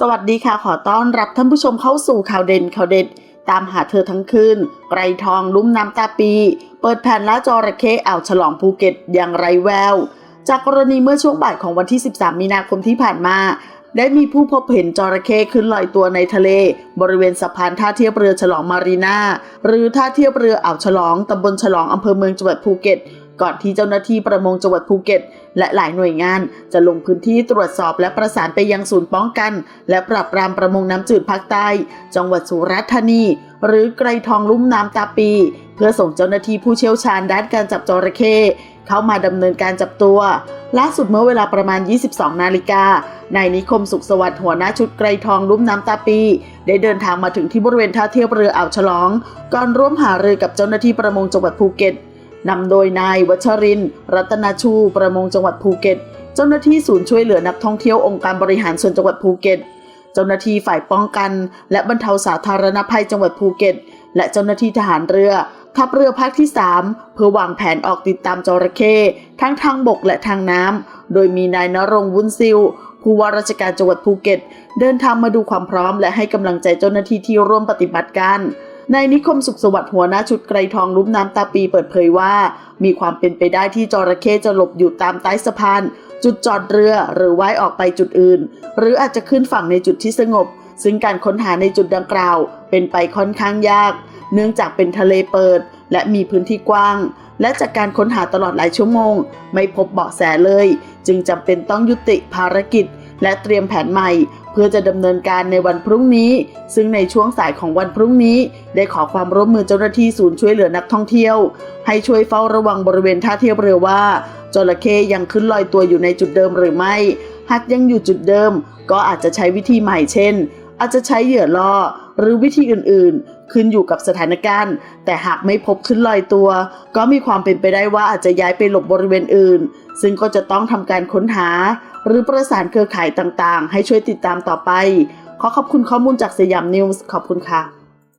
สวัสดีค่ะขอต้อนรับท่านผู้ชมเข้าสู่ข่าวเด่นข่าวเด็ด ตามหาเธอทั้งคืนไกรทองลุ่มน้ำตาปี เปิดแผ่นละจระเข้อ่าวฉลองภูเก็ตอย่างไรแวว จากกรณีเมื่อช่วงบ่ายของวันที่ 13 มีนาคมที่ผ่านมา ได้มีผู้พบเห็นจระเข้ขึ้นลอยตัวในทะเล บริเวณสะพานท่าเทียบเรือฉลองมารีนาหรือท่าเทียบเรืออ่าวฉลองตำบลฉลองอำเภอเมืองจังหวัดภูเก็ต ก่อนที่เจ้าหน้าที่ประมงจังหวัดภูเก็ต และหลายหน่วยงาน จะลงพื้นที่ตรวจสอบและประสานไปยังศูนย์ป้องกัน และปราบปรามประมงน้ำจืดภาคใต้ จังหวัดสุราษฎร์ธานี หรือไกรทองลุ่มน้ำตาปี เพื่อส่งเจ้าหน้าที่ผู้เชี่ยวชาญด้านการจับจระเข้เข้ามาดำเนินการจับตัว ล่าสุดเมื่อเวลาประมาณ 22 นาฬิกานายนิคมสุขสวัสดิ์หัวหน้าชุดไกรทองลุ่มน้ำตาปี ได้เดินทางมาถึงที่บริเวณท่าเทียบเรืออ่าวฉลอง ก่อนร่วมหารือกับเจ้าหน้าที่ประมงจังหวัดภูเก็ต นำโดยนายวัชริน รัตนาชู ประมงจังหวัดภูเก็ต เจ้าหน้าที่ศูนย์ช่วยเหลือนักท่องเที่ยวองค์การบริหารส่วนจังหวัดภูเก็ต เจ้าหน้าที่ฝ่ายป้องกัน และบรรเทาสาธารณภัยจังหวัดภูเก็ต และเจ้าหน้าที่ทหารเรือทัพเรือภาคที่ 3 เพื่อวางแผนออกติดตามจระเข้ทั้งทางบกและทางน้ำ โดยมีนายนรงวุ้นซิล ผู้ว่าราชการจังหวัดภูเก็ต เดินทางมาดูความพร้อมและให้กำลังใจเจ้าหน้าที่ที่ร่วมปฏิบัติการ นายนิคมสุขสวัสดิ์หัวหน้าชุดไกรทองลุ่มน้ำตาปีเปิดเผยว่า มีความเป็นไปได้ที่จระเข้จะหลบอยู่ตามใต้สะพาน จุดจอดเรือหรือว่ายออกไปจุดอื่น หรืออาจจะขึ้นฝั่งในจุดที่สงบ ซึ่งการค้นหาในจุดดังกล่าว เป็นไปค่อนข้างยาก เนื่องจากเป็นทะเลเปิด และมีพื้นที่กว้าง และจากการค้นหาตลอดหลายชั่วโมง ไม่พบเบาะแสเลย จึงจำเป็นต้องยุติภารกิจ และเตรียมแผนใหม่ เพื่อจะดำเนินการในวันพรุ่งนี้ ซึ่งในช่วงสายของวันพรุ่งนี้ ได้ขอความร่วมมือเจ้าหน้าที่ศูนย์ช่วยเหลือนักท่องเที่ยว ให้ช่วยเฝ้าระวังบริเวณท่าเทียบเรือว่าจระเข้ยังขึ้นลอยตัวอยู่ในจุดเดิมหรือไม่ หากยังอยู่จุดเดิม ก็อาจจะใช้วิธีใหม่เช่น อาจจะใช้เหยื่อล่อ หรือวิธีอื่น ๆ ขึ้นอยู่กับสถานการณ์ แต่หากไม่พบขึ้นลอยตัว ก็มีความเป็นไปได้ว่าอาจจะย้ายไปหลบบริเวณอื่น ซึ่งก็จะต้องทำการค้นหา หรือประสานเครือข่ายต่างๆ ให้ช่วยติดตามต่อไป ขอขอบคุณข้อมูลจากสยามนิวส์ขอบคุณค่ะ